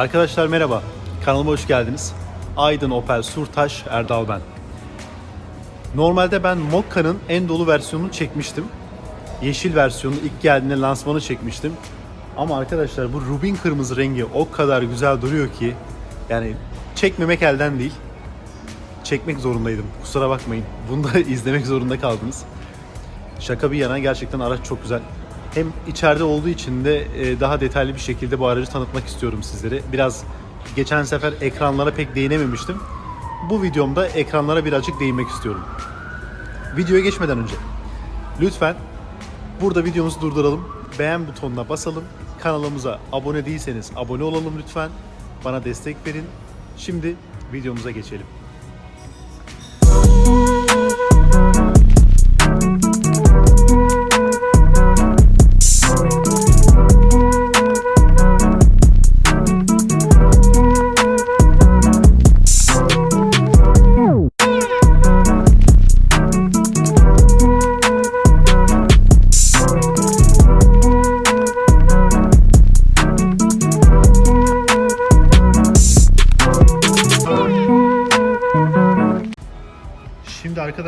Arkadaşlar merhaba, kanalıma hoş geldiniz. Aydın Opel Surtaş Erdal ben. Normalde ben Mokka'nın en dolu versiyonunu çekmiştim. Yeşil versiyonu ilk geldiğinde lansmanı çekmiştim. Ama arkadaşlar bu rubin kırmızı rengi o kadar güzel duruyor ki yani çekmemek elden değil. Çekmek zorundaydım. Kusura bakmayın. Bunu da izlemek zorunda kaldınız. Şaka bir yana gerçekten araç çok güzel. Hem içeride olduğu için de e, daha detaylı bir şekilde bu aracı tanıtmak istiyorum sizlere. Biraz geçen sefer ekranlara pek değinememiştim. Bu videomda ekranlara birazcık değinmek istiyorum. Videoya geçmeden önce lütfen burada videomuzu durduralım. Beğen butonuna basalım. Kanalımıza abone değilseniz abone olalım lütfen. Bana destek verin. Şimdi videomuza geçelim.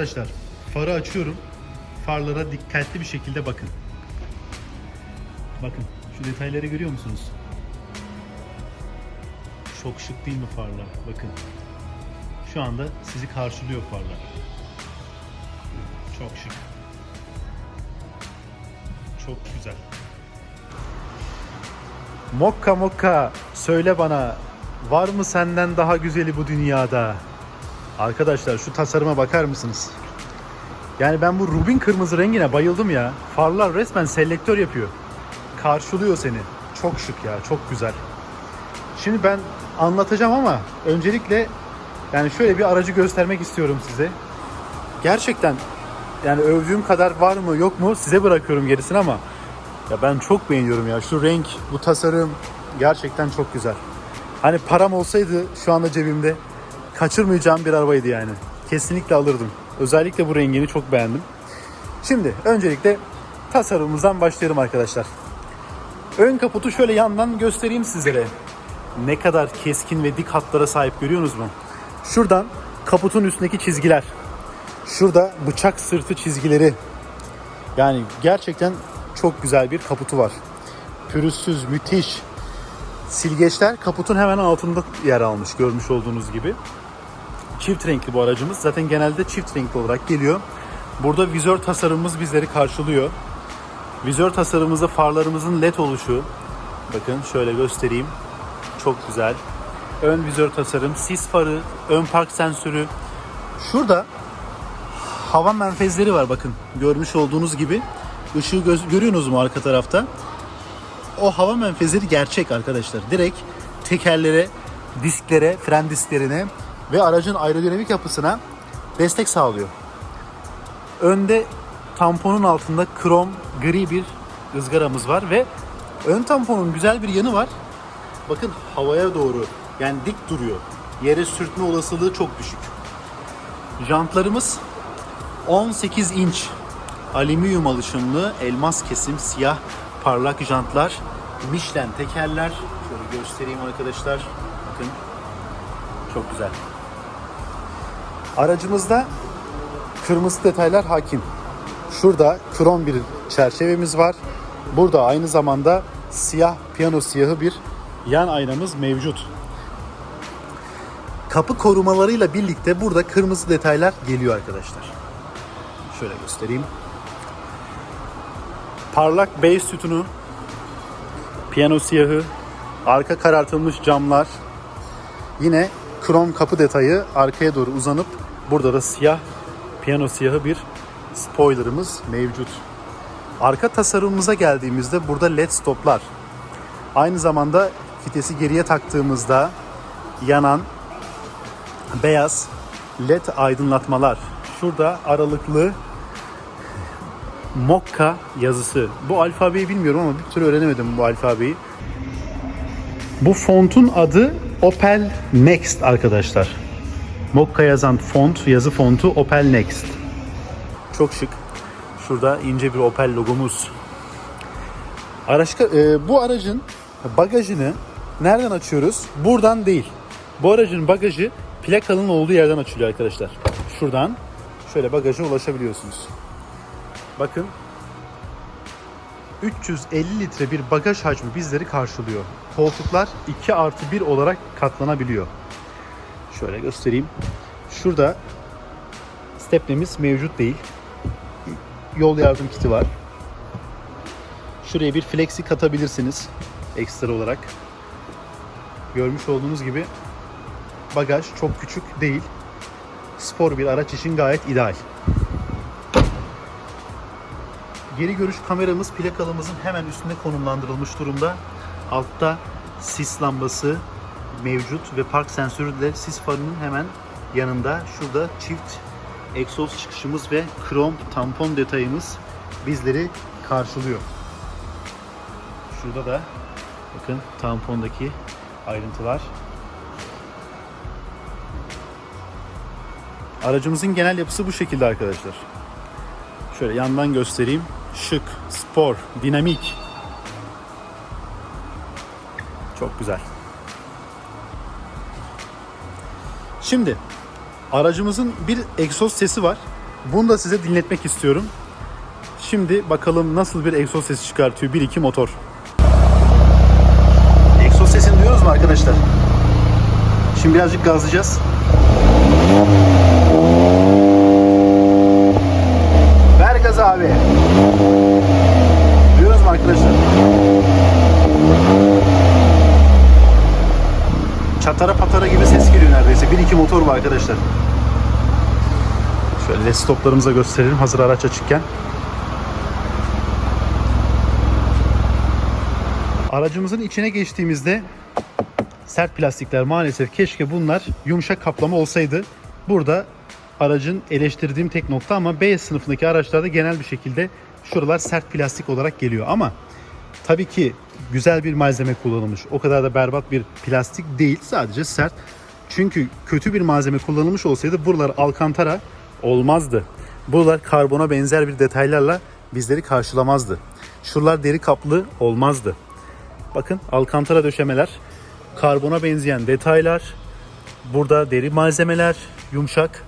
Arkadaşlar farı açıyorum. Farlara dikkatli bir şekilde bakın. Bakın şu detayları görüyor musunuz? Çok şık değil mi farlar? Bakın. Şu anda sizi karşılıyor farlar. Çok şık. Çok güzel. Mokka mokka söyle bana var mı senden daha güzeli bu dünyada? Arkadaşlar şu tasarıma bakar mısınız? Yani ben bu rubin kırmızı rengine bayıldım ya. Farlar resmen selektör yapıyor. Karşılıyor seni. Çok şık ya, çok güzel. Şimdi ben anlatacağım ama öncelikle yani şöyle bir aracı göstermek istiyorum size. Gerçekten yani övdüğüm kadar var mı yok mu size bırakıyorum gerisini ama ya ben çok beğeniyorum ya. Şu renk, bu tasarım gerçekten çok güzel. Hani param olsaydı şu anda cebimde kaçırmayacağım bir arabaydı yani. Kesinlikle alırdım. Özellikle bu rengini çok beğendim. Şimdi öncelikle tasarımımızdan başlayalım arkadaşlar. Ön kaputu şöyle yandan göstereyim sizlere. Ne kadar keskin ve dik hatlara sahip görüyorsunuz mu? Şuradan kaputun üstündeki çizgiler. Şurada bıçak sırtı çizgileri. Yani gerçekten çok güzel bir kaputu var. Pürüzsüz, müthiş. Silgeçler kaputun hemen altında yer almış görmüş olduğunuz gibi. Çift renkli bu aracımız. Zaten genelde çift renkli olarak geliyor. Burada vizör tasarımımız bizleri karşılıyor. Vizör tasarımımızda farlarımızın led oluşu. Bakın şöyle göstereyim. Çok güzel. Ön vizör tasarım, sis farı, ön park sensörü. Şurada hava menfezleri var bakın. Görmüş olduğunuz gibi. Işığı göz- görüyorsunuz mu arka tarafta? o hava menfezleri gerçek arkadaşlar. Direkt tekerlere, disklere, fren disklerine ve aracın aerodinamik yapısına destek sağlıyor. Önde tamponun altında krom gri bir ızgaramız var ve ön tamponun güzel bir yanı var. Bakın havaya doğru yani dik duruyor. Yere sürtme olasılığı çok düşük. Jantlarımız 18 inç alüminyum alışımlı elmas kesim siyah parlak jantlar, Michelin tekerler. Şöyle göstereyim arkadaşlar. Bakın. Çok güzel. Aracımızda kırmızı detaylar hakim. Şurada krom bir çerçevemiz var. Burada aynı zamanda siyah, piyano siyahı bir yan aynamız mevcut. Kapı korumalarıyla birlikte burada kırmızı detaylar geliyor arkadaşlar. Şöyle göstereyim. Parlak base sütunu, piyano siyahı, arka karartılmış camlar, yine krom kapı detayı arkaya doğru uzanıp burada da siyah piyano siyahı bir spoilerımız mevcut. Arka tasarımımıza geldiğimizde burada led stoplar. Aynı zamanda vitesi geriye taktığımızda yanan beyaz led aydınlatmalar. Şurada aralıklı Mokka yazısı. Bu alfabeyi bilmiyorum ama bir türlü öğrenemedim bu alfabeyi. Bu fontun adı Opel Next arkadaşlar. Mokka yazan font, yazı fontu Opel Next. Çok şık. Şurada ince bir Opel logomuz. Araçka, e, bu aracın bagajını nereden açıyoruz? Buradan değil. Bu aracın bagajı plakanın olduğu yerden açılıyor arkadaşlar. Şuradan şöyle bagaja ulaşabiliyorsunuz. Bakın 350 litre bir bagaj hacmi bizleri karşılıyor. Koltuklar 2 artı 1 olarak katlanabiliyor. Şöyle göstereyim. Şurada stepnemiz mevcut değil. Yol yardım kiti var. Şuraya bir flexi katabilirsiniz ekstra olarak. Görmüş olduğunuz gibi bagaj çok küçük değil. Spor bir araç için gayet ideal. Geri görüş kameramız plakalımızın hemen üstünde konumlandırılmış durumda. Altta sis lambası mevcut ve park sensörü de sis farının hemen yanında. Şurada çift egzoz çıkışımız ve krom tampon detayımız bizleri karşılıyor. Şurada da bakın tampondaki ayrıntılar. Aracımızın genel yapısı bu şekilde arkadaşlar. Şöyle yandan göstereyim. Şık, spor, dinamik. Çok güzel. Şimdi aracımızın bir egzoz sesi var. Bunu da size dinletmek istiyorum. Şimdi bakalım nasıl bir egzoz sesi çıkartıyor 1-2 motor. Egzoz sesini duyuyoruz mu arkadaşlar? Şimdi birazcık gazlayacağız. Abi. Duyuyoruz mu arkadaşlar? Çatara patara gibi ses geliyor neredeyse. 1-2 motor var arkadaşlar. Şöyle stoplarımıza gösterelim hazır araç açıkken. Aracımızın içine geçtiğimizde sert plastikler maalesef keşke bunlar yumuşak kaplama olsaydı. Burada aracın eleştirdiğim tek nokta ama B sınıfındaki araçlarda genel bir şekilde şuralar sert plastik olarak geliyor ama tabii ki güzel bir malzeme kullanılmış. O kadar da berbat bir plastik değil sadece sert. Çünkü kötü bir malzeme kullanılmış olsaydı buralar alkantara olmazdı. Buralar karbona benzer bir detaylarla bizleri karşılamazdı. Şuralar deri kaplı olmazdı. Bakın alkantara döşemeler, karbona benzeyen detaylar, burada deri malzemeler, yumuşak.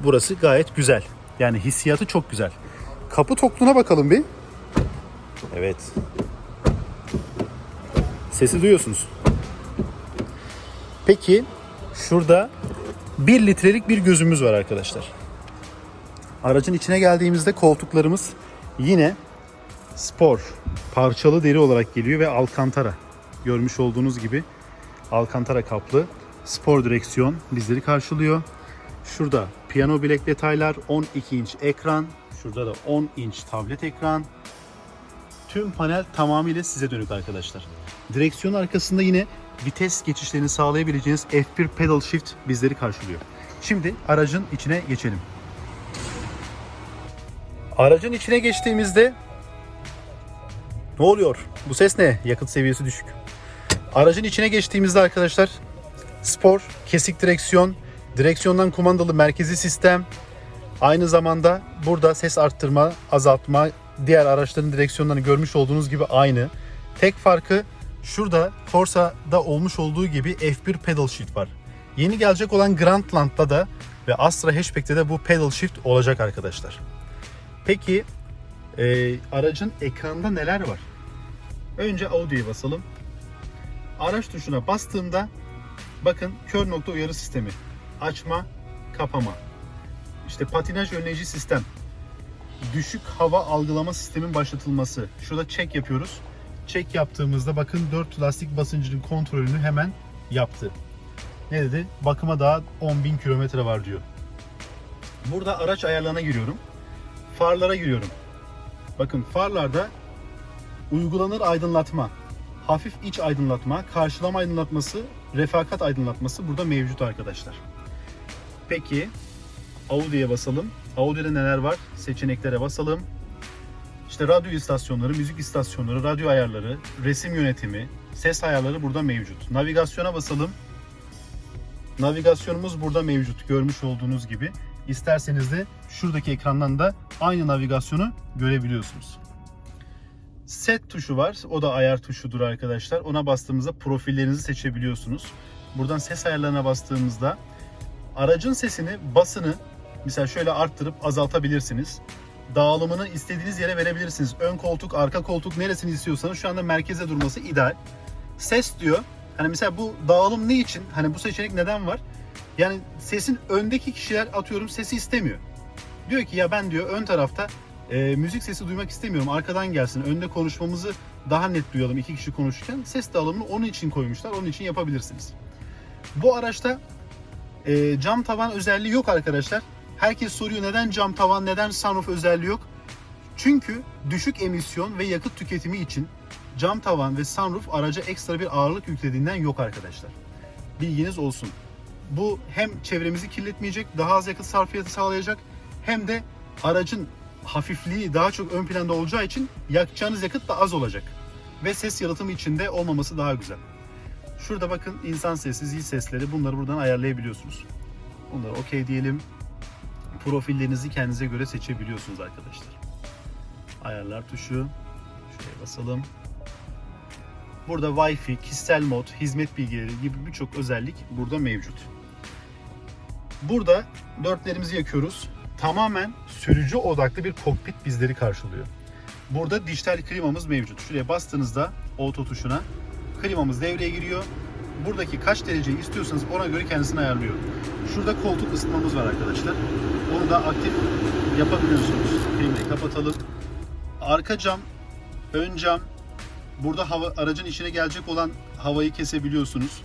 Burası gayet güzel. Yani hissiyatı çok güzel. Kapı tokluğuna bakalım bir. Evet. Sesi duyuyorsunuz. Peki şurada 1 litrelik bir gözümüz var arkadaşlar. Aracın içine geldiğimizde koltuklarımız yine spor parçalı deri olarak geliyor ve alkantara. Görmüş olduğunuz gibi alkantara kaplı spor direksiyon bizleri karşılıyor. Şurada piyano bilek detaylar, 12 inç ekran, şurada da 10 inç tablet ekran. Tüm panel tamamıyla size dönük arkadaşlar. Direksiyon arkasında yine vites geçişlerini sağlayabileceğiniz F1 pedal shift bizleri karşılıyor. Şimdi aracın içine geçelim. Aracın içine geçtiğimizde ne oluyor? Bu ses ne? Yakıt seviyesi düşük. Aracın içine geçtiğimizde arkadaşlar spor, kesik direksiyon, direksiyondan kumandalı merkezi sistem, aynı zamanda burada ses arttırma, azaltma, diğer araçların direksiyonlarını görmüş olduğunuz gibi aynı. Tek farkı şurada Corsa'da olmuş olduğu gibi F1 pedal shift var. Yeni gelecek olan Grandland'da da ve Astra Hatchback'te de bu pedal shift olacak arkadaşlar. Peki e, aracın ekranında neler var? Önce Audio'ya basalım. Araç tuşuna bastığımda bakın kör nokta uyarı sistemi. Açma, kapama. İşte patinaj önleyici sistem. Düşük hava algılama sistemin başlatılması. Şurada check yapıyoruz. Check yaptığımızda bakın 4 lastik basıncının kontrolünü hemen yaptı. Ne dedi? Bakıma daha 10.000 kilometre var diyor. Burada araç ayarlarına giriyorum. Farlara giriyorum. Bakın farlarda uygulanır aydınlatma, hafif iç aydınlatma, karşılama aydınlatması, refakat aydınlatması burada mevcut arkadaşlar. Peki Audio'ya basalım. Audio'da neler var? Seçeneklere basalım. İşte radyo istasyonları, müzik istasyonları, radyo ayarları, resim yönetimi, ses ayarları burada mevcut. Navigasyona basalım. Navigasyonumuz burada mevcut görmüş olduğunuz gibi. İsterseniz de şuradaki ekrandan da aynı navigasyonu görebiliyorsunuz. Set tuşu var. O da ayar tuşudur arkadaşlar. Ona bastığımızda profillerinizi seçebiliyorsunuz. Buradan ses ayarlarına bastığımızda aracın sesini, basını mesela şöyle arttırıp azaltabilirsiniz. Dağılımını istediğiniz yere verebilirsiniz. Ön koltuk, arka koltuk neresini istiyorsanız şu anda merkeze durması ideal. Ses diyor. Hani mesela bu dağılım ne için? Hani bu seçenek neden var? Yani sesin öndeki kişiler atıyorum sesi istemiyor. Diyor ki ya ben diyor ön tarafta e, müzik sesi duymak istemiyorum. Arkadan gelsin. Önde konuşmamızı daha net duyalım iki kişi konuşurken. Ses dağılımını onun için koymuşlar. Onun için yapabilirsiniz. Bu araçta e, cam tavan özelliği yok arkadaşlar. Herkes soruyor neden cam tavan, neden sunroof özelliği yok? Çünkü düşük emisyon ve yakıt tüketimi için cam tavan ve sunroof araca ekstra bir ağırlık yüklediğinden yok arkadaşlar. Bilginiz olsun. Bu hem çevremizi kirletmeyecek, daha az yakıt sarfiyatı sağlayacak hem de aracın hafifliği daha çok ön planda olacağı için yakacağınız yakıt da az olacak. Ve ses yalıtımı içinde olmaması daha güzel. Şurada bakın insan sesi, zil sesleri bunları buradan ayarlayabiliyorsunuz. Bunları okey diyelim. Profillerinizi kendinize göre seçebiliyorsunuz arkadaşlar. Ayarlar tuşu. Şuraya basalım. Burada Wi-Fi, kişisel mod, hizmet bilgileri gibi birçok özellik burada mevcut. Burada dörtlerimizi yakıyoruz. Tamamen sürücü odaklı bir kokpit bizleri karşılıyor. Burada dijital klimamız mevcut. Şuraya bastığınızda auto tuşuna klimamız devreye giriyor. Buradaki kaç dereceyi istiyorsanız ona göre kendisini ayarlıyor. Şurada koltuk ısıtmamız var arkadaşlar. Onu da aktif yapabiliyorsunuz. Klimayı kapatalım. Arka cam, ön cam, burada hava, aracın içine gelecek olan havayı kesebiliyorsunuz.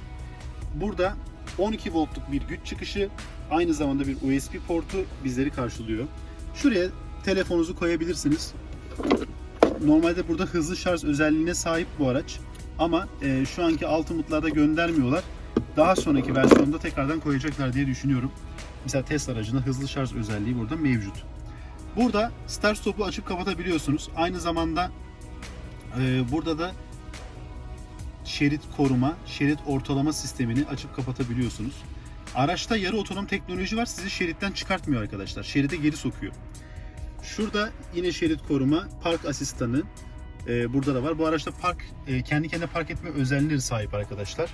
Burada 12 voltluk bir güç çıkışı, aynı zamanda bir USB portu bizleri karşılıyor. Şuraya telefonunuzu koyabilirsiniz. Normalde burada hızlı şarj özelliğine sahip bu araç. Ama e, şu anki Ultimate'larda göndermiyorlar. Daha sonraki versiyonda tekrardan koyacaklar diye düşünüyorum. Mesela Tesla aracında hızlı şarj özelliği burada mevcut. Burada start stop'u açıp kapatabiliyorsunuz. Aynı zamanda e, burada da şerit koruma, şerit ortalama sistemini açıp kapatabiliyorsunuz. Araçta yarı otonom teknoloji var. Sizi şeritten çıkartmıyor arkadaşlar. Şeride geri sokuyor. Şurada yine şerit koruma, park asistanı e, burada da var. Bu araçta park e, kendi kendine park etme özelliğine sahip arkadaşlar.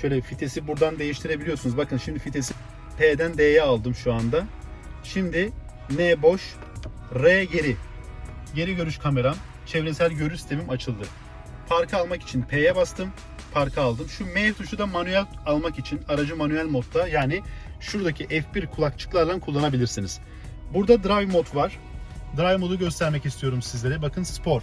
Şöyle fitesi buradan değiştirebiliyorsunuz. Bakın şimdi fitesi P'den D'ye aldım şu anda. Şimdi N boş, R geri. Geri görüş kameram, çevresel görüş sistemim açıldı. Parkı almak için P'ye bastım. Parkı aldım. Şu M tuşu da manuel almak için aracı manuel modda yani şuradaki F1 kulakçıklarla kullanabilirsiniz. Burada Drive mod var. Drive modu göstermek istiyorum sizlere. Bakın spor.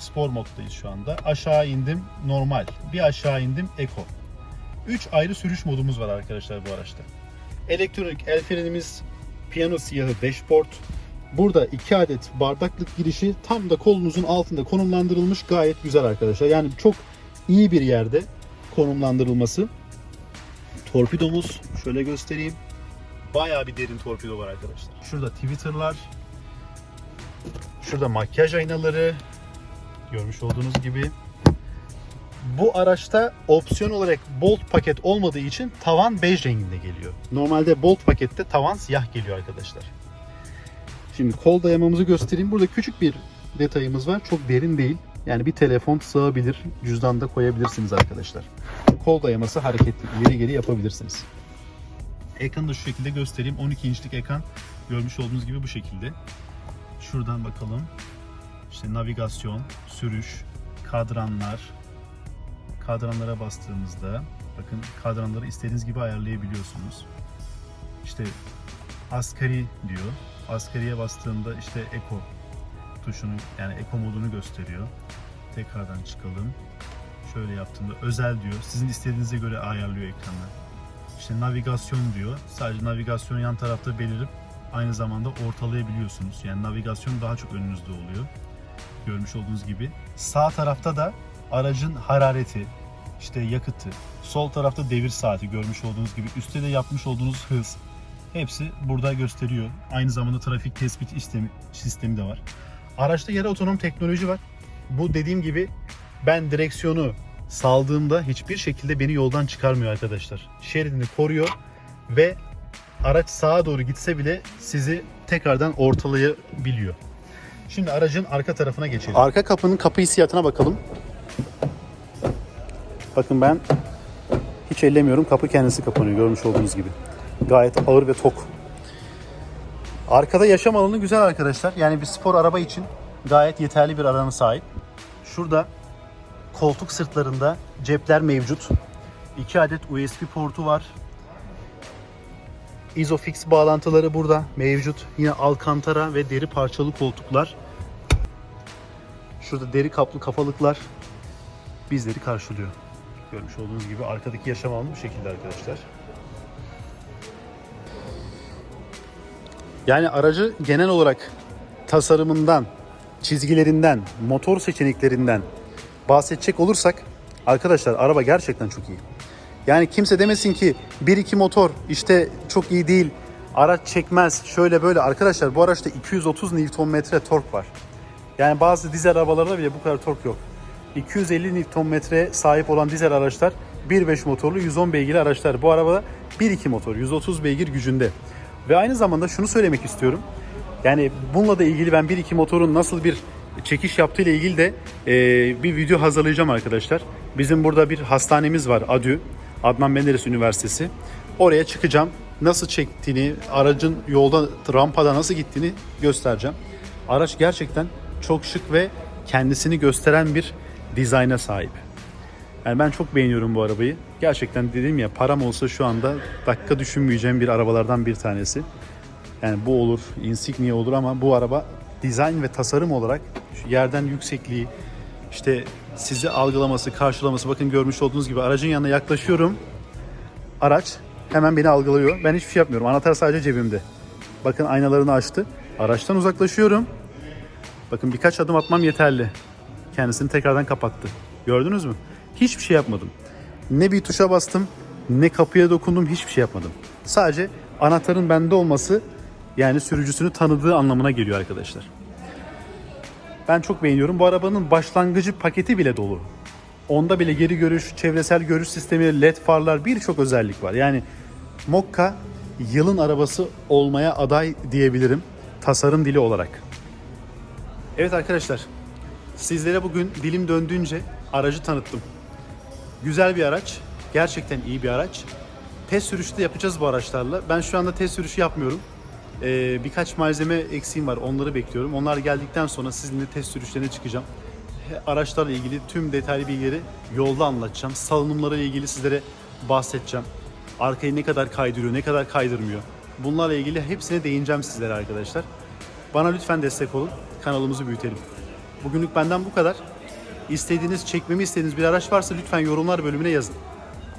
Spor moddayız şu anda. Aşağı indim normal. Bir aşağı indim eco. 3 ayrı sürüş modumuz var arkadaşlar bu araçta. Elektronik el frenimiz, piyano siyahı dashboard. Burada 2 adet bardaklık girişi tam da kolunuzun altında konumlandırılmış gayet güzel arkadaşlar. Yani çok iyi bir yerde konumlandırılması. Torpidomuz şöyle göstereyim. Bayağı bir derin torpido var arkadaşlar. Şurada Twitter'lar. Şurada makyaj aynaları. Görmüş olduğunuz gibi. Bu araçta opsiyon olarak Bolt paket olmadığı için tavan bej renginde geliyor. Normalde Bolt pakette tavan siyah geliyor arkadaşlar. Şimdi kol dayamamızı göstereyim. Burada küçük bir detayımız var. Çok derin değil. Yani bir telefon sığabilir. Cüzdanda koyabilirsiniz arkadaşlar. Kol dayaması hareketli. İleri geri yapabilirsiniz. Ekranı da şu şekilde göstereyim. 12 inçlik ekran. Görmüş olduğunuz gibi bu şekilde. Şuradan bakalım. İşte navigasyon, sürüş, kadranlar. Kadranlara bastığımızda bakın kadranları istediğiniz gibi ayarlayabiliyorsunuz. İşte asgari diyor. Asgariye bastığımda işte Eco tuşunu yani Eco modunu gösteriyor. Tekrardan çıkalım. Şöyle yaptığımda özel diyor. Sizin istediğinize göre ayarlıyor ekranı. İşte navigasyon diyor. Sadece navigasyon yan tarafta belirip aynı zamanda ortalayabiliyorsunuz. Yani navigasyon daha çok önünüzde oluyor. Görmüş olduğunuz gibi. Sağ tarafta da aracın harareti, işte yakıtı, sol tarafta devir saati görmüş olduğunuz gibi. Üstte de yapmış olduğunuz hız. Hepsi burada gösteriyor. Aynı zamanda trafik tespit sistemi, sistemi de var. Araçta yarı otonom teknoloji var. Bu dediğim gibi ben direksiyonu saldığımda hiçbir şekilde beni yoldan çıkarmıyor arkadaşlar. Şeridini koruyor ve araç sağa doğru gitse bile sizi tekrardan ortalayabiliyor. Şimdi aracın arka tarafına geçelim. Arka kapının kapı hissiyatına bakalım. Bakın ben hiç ellemiyorum. Kapı kendisi kapanıyor görmüş olduğunuz gibi. Gayet ağır ve tok. Arkada yaşam alanı güzel arkadaşlar. Yani bir spor araba için gayet yeterli bir alanı sahip. Şurada koltuk sırtlarında cepler mevcut. 2 adet USB portu var. Isofix bağlantıları burada mevcut. Yine alkantara ve deri parçalı koltuklar. Şurada deri kaplı kafalıklar bizleri karşılıyor. Görmüş olduğunuz gibi arkadaki yaşam alanı bu şekilde arkadaşlar. Yani aracı genel olarak tasarımından, çizgilerinden, motor seçeneklerinden bahsedecek olursak arkadaşlar araba gerçekten çok iyi. Yani kimse demesin ki 1-2 motor işte çok iyi değil, araç çekmez, şöyle böyle. Arkadaşlar bu araçta 230 Nm tork var. Yani bazı dizel arabalarda bile bu kadar tork yok. 250 Nm'ye sahip olan dizel araçlar 1.5 motorlu 110 beygirli araçlar. Bu arabada 1.2 motor 130 beygir gücünde. Ve aynı zamanda şunu söylemek istiyorum. Yani bununla da ilgili ben 1.2 motorun nasıl bir çekiş yaptığı ile ilgili de e, bir video hazırlayacağım arkadaşlar. Bizim burada bir hastanemiz var ADÜ, Adnan Menderes Üniversitesi. Oraya çıkacağım. Nasıl çektiğini, aracın yolda, rampada nasıl gittiğini göstereceğim. Araç gerçekten çok şık ve kendisini gösteren bir dizayna sahip. Yani ben çok beğeniyorum bu arabayı. Gerçekten dedim ya param olsa şu anda dakika düşünmeyeceğim bir arabalardan bir tanesi. Yani bu olur, Insignia olur ama bu araba dizayn ve tasarım olarak yerden yüksekliği, işte sizi algılaması, karşılaması bakın görmüş olduğunuz gibi aracın yanına yaklaşıyorum. Araç hemen beni algılıyor. Ben hiçbir şey yapmıyorum. Anahtar sadece cebimde. Bakın aynalarını açtı. Araçtan uzaklaşıyorum. Bakın birkaç adım atmam yeterli. Kendisini tekrardan kapattı. Gördünüz mü? Hiçbir şey yapmadım. Ne bir tuşa bastım, ne kapıya dokundum, hiçbir şey yapmadım. Sadece anahtarın bende olması yani sürücüsünü tanıdığı anlamına geliyor arkadaşlar. Ben çok beğeniyorum. Bu arabanın başlangıcı paketi bile dolu. Onda bile geri görüş, çevresel görüş sistemi, led farlar birçok özellik var. Yani Mokka yılın arabası olmaya aday diyebilirim tasarım dili olarak. Evet arkadaşlar, sizlere bugün dilim döndüğünce aracı tanıttım. Güzel bir araç, gerçekten iyi bir araç. Test sürüşü de yapacağız bu araçlarla. Ben şu anda test sürüşü yapmıyorum. Ee, birkaç malzeme eksiğim var, onları bekliyorum. Onlar geldikten sonra sizinle test sürüşlerine çıkacağım. Araçlarla ilgili tüm detaylı bilgileri yolda anlatacağım. Salınımlara ilgili sizlere bahsedeceğim. Arkayı ne kadar kaydırıyor, ne kadar kaydırmıyor. Bunlarla ilgili hepsine değineceğim sizlere arkadaşlar. Bana lütfen destek olun. Kanalımızı büyütelim. Bugünlük benden bu kadar. İstediğiniz, çekmemi istediğiniz bir araç varsa lütfen yorumlar bölümüne yazın.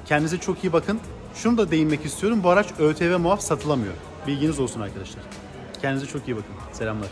Kendinize çok iyi bakın. Şunu da değinmek istiyorum. Bu araç ÖTV muaf satılamıyor. Bilginiz olsun arkadaşlar. Kendinize çok iyi bakın. Selamlar.